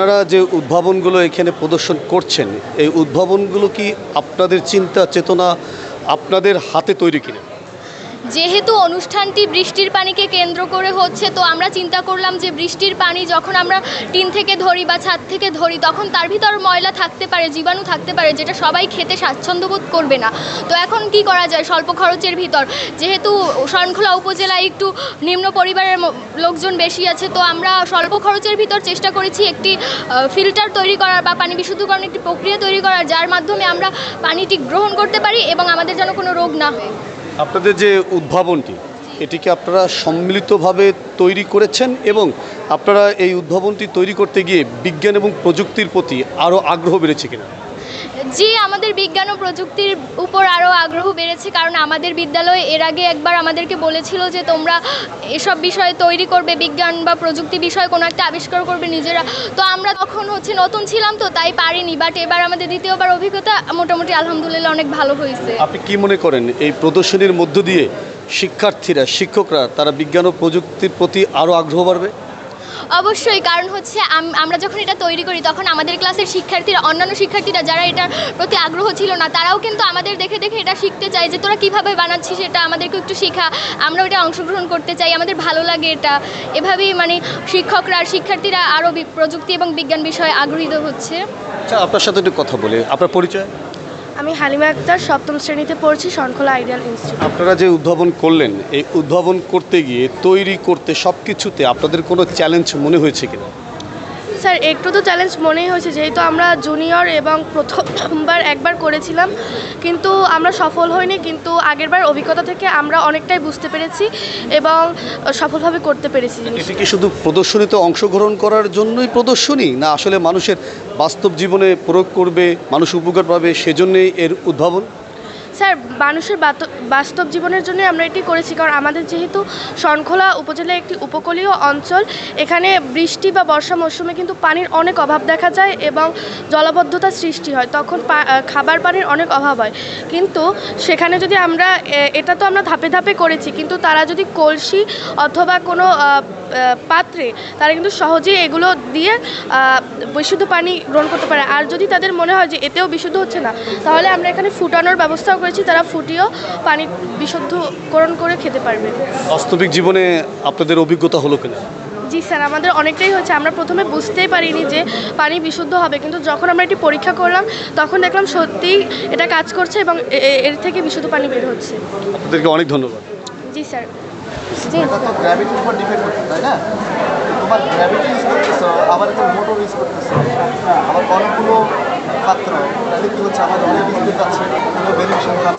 আপনারা যে উদ্ভাবনগুলো এখানে প্রদর্শন করছেন, এই উদ্ভাবনগুলো কি আপনাদের চিন্তা, চেতনা আপনাদের হাতে তৈরি কিনা? যেহেতু অনুষ্ঠানটি বৃষ্টির পানিকে কেন্দ্র করে হচ্ছে, তো আমরা চিন্তা করলাম যে বৃষ্টির পানি যখন আমরা টিন থেকে ধরি বা ছাদ থেকে ধরি, তখন তার ভিতর ময়লা থাকতে পারে, জীবাণু থাকতে পারে, যেটা সবাই খেতে স্বাচ্ছন্দ্য বোধ করবে না। তো এখন কি করা যায় স্বল্প খরচের ভিতর? যেহেতু শরণখোলা উপজেলায় একটু নিম্ন পরিবারের লোকজন বেশি আছে, তো আমরা স্বল্প খরচের ভিতর চেষ্টা করেছি একটি ফিল্টার তৈরি করার বা পানি বিশুদ্ধকরণ একটি প্রক্রিয়া তৈরি করার, যার মাধ্যমে আমরা পানিটি গ্রহণ করতে পারি এবং আমাদের যেন কোনো রোগ না হয়। আপনাদের যে উদ্ভাবনটি, এটিকে আপনারা সম্মিলিতভাবে তৈরি করেছেন এবং আপনারা এই উদ্ভাবনটি তৈরি করতে গিয়ে বিজ্ঞান এবং প্রযুক্তির প্রতি আরও আগ্রহ বেড়েছে কিনা? জি, আমাদের বিজ্ঞান ও প্রযুক্তির উপর আরও আগ্রহ বেড়েছে, কারণ আমাদের বিদ্যালয়ে এর আগে একবার আমাদেরকে বলেছিল যে তোমরা এসব বিষয়ে তৈরি করবে, বিজ্ঞান বা প্রযুক্তি বিষয়ে কোনো একটা আবিষ্কার করবে নিজেরা। তো আমরা তখন হচ্ছে নতুন ছিলাম তো, তাই পারিনি বাট এবার আমাদের দ্বিতীয়বার অভিজ্ঞতা মোটামুটি আলহামদুলিল্লাহ অনেক ভালো হয়েছে। আপনি কি মনে করেন, এই প্রদর্শনীর মধ্য দিয়ে শিক্ষার্থীরা, শিক্ষকরা, তারা বিজ্ঞান ও প্রযুক্তির প্রতি আরও আগ্রহ বাড়বে? অবশ্যই, কারণ হচ্ছে আমরা যখন এটা তৈরি করি, তখন আমাদের ক্লাসের শিক্ষার্থীরা, অন্যান্য শিক্ষার্থীরা যারা এটার প্রতি আগ্রহ ছিল না, তারাও কিন্তু আমাদের দেখে দেখে এটা শিখতে চায় যে তোরা কীভাবে বানাচ্ছিস এটা আমাদেরকে একটু শেখা। আমরা ওটা অংশগ্রহণ করতে চাই, আমাদের ভালো লাগে এটা। এভাবেই মানে শিক্ষকরা আর শিক্ষার্থীরা আরও প্রযুক্তি এবং বিজ্ঞান বিষয়ে আগ্রহীত হচ্ছে। আচ্ছা আপনার সাথে একটু কথা বলে। আপনার পরিচয়? আমি হালিমা আক্তার, সপ্তম শ্রেণীতে পড়ছি শঙ্খলা আইডিয়াল ইনস্টিটিউট। আপনারা যে উদ্ভাবন করলেন, এই উদ্ভাবন করতে গিয়ে, তৈরি করতে সব কিছুতে আপনাদের কোনো চ্যালেঞ্জ মনে হয়েছে কিনা? স্যার, একটু তো চ্যালেঞ্জ মনেই হয়েছে যেহেতু আমরা জুনিয়র এবং প্রথমবার একবার করেছিলাম, কিন্তু আমরা সফল হইনি, কিন্তু আগেরবার অভিজ্ঞতা থেকে আমরা অনেকটাই বুঝতে পেরেছি এবং সফলভাবে করতে পেরেছি। এটি কি শুধু প্রদর্শনীতে অংশগ্রহণ করার জন্যই প্রদর্শনী, না আসলে মানুষের বাস্তব জীবনে প্রয়োগ করবে, মানুষ উপকার পাবে, সেজন্যই এর উদ্ভাবন স্যার, মানুষের বাস্তব জীবনের জন্য আমরা এটি করেছি, কারণ আমাদের যেহেতু শনখোলা উপজেলা একটি উপকূলীয় অঞ্চল, এখানে বৃষ্টি বা বর্ষা মৌসুমে কিন্তু পানির অনেক অভাব দেখা যায় এবং জলাবদ্ধতার সৃষ্টি হয়। তখন খাবার পানির অনেক অভাব হয়। কিন্তু সেখানে যদি আমরা এটা তো আমরা ধাপে ধাপে করেছি, কিন্তু তারা যদি কলসি অথবা কোনো পাত্রে তারা কিন্তু সহজেই এগুলো দিয়ে বিশুদ্ধ পানি গ্রহণ করতে পারে। আর যদি তাদের মনে হয় যে এতেও বিশুদ্ধ হচ্ছে না তাহলে আমরা এখানে ফুটানোর ব্যবস্থাও করেছি। তারা ফুটিয়েও পানি বিশুদ্ধকরণ করে খেতে পারবে। বাস্তবিক জীবনে আপনাদের অভিজ্ঞতা হলো কিনা? জি স্যার আমাদের অনেকটাই হচ্ছে আমরা প্রথমে বুঝতেই পারিনি যে পানি বিশুদ্ধ হবে কিন্তু যখন আমরা এটি পরীক্ষা করলাম তখন দেখলাম সত্যিই এটা কাজ করছে এবং এর থেকে বিশুদ্ধ পানি বের হচ্ছে। আপনাদেরকে অনেক ধন্যবাদ। জি স্যার। এটা তো গ্র্যাভিটির উপর ডিপেন্ড করছে তাই না তোমার গ্র্যাভিটি ইউজ করতেছো, আবার একটা মোটর ইউজ করতেছো। আবার অনেকগুলো পাত্র, তাহলে কি হচ্ছে? আমাদের অনেক আছে। বেনিফিশিয়াল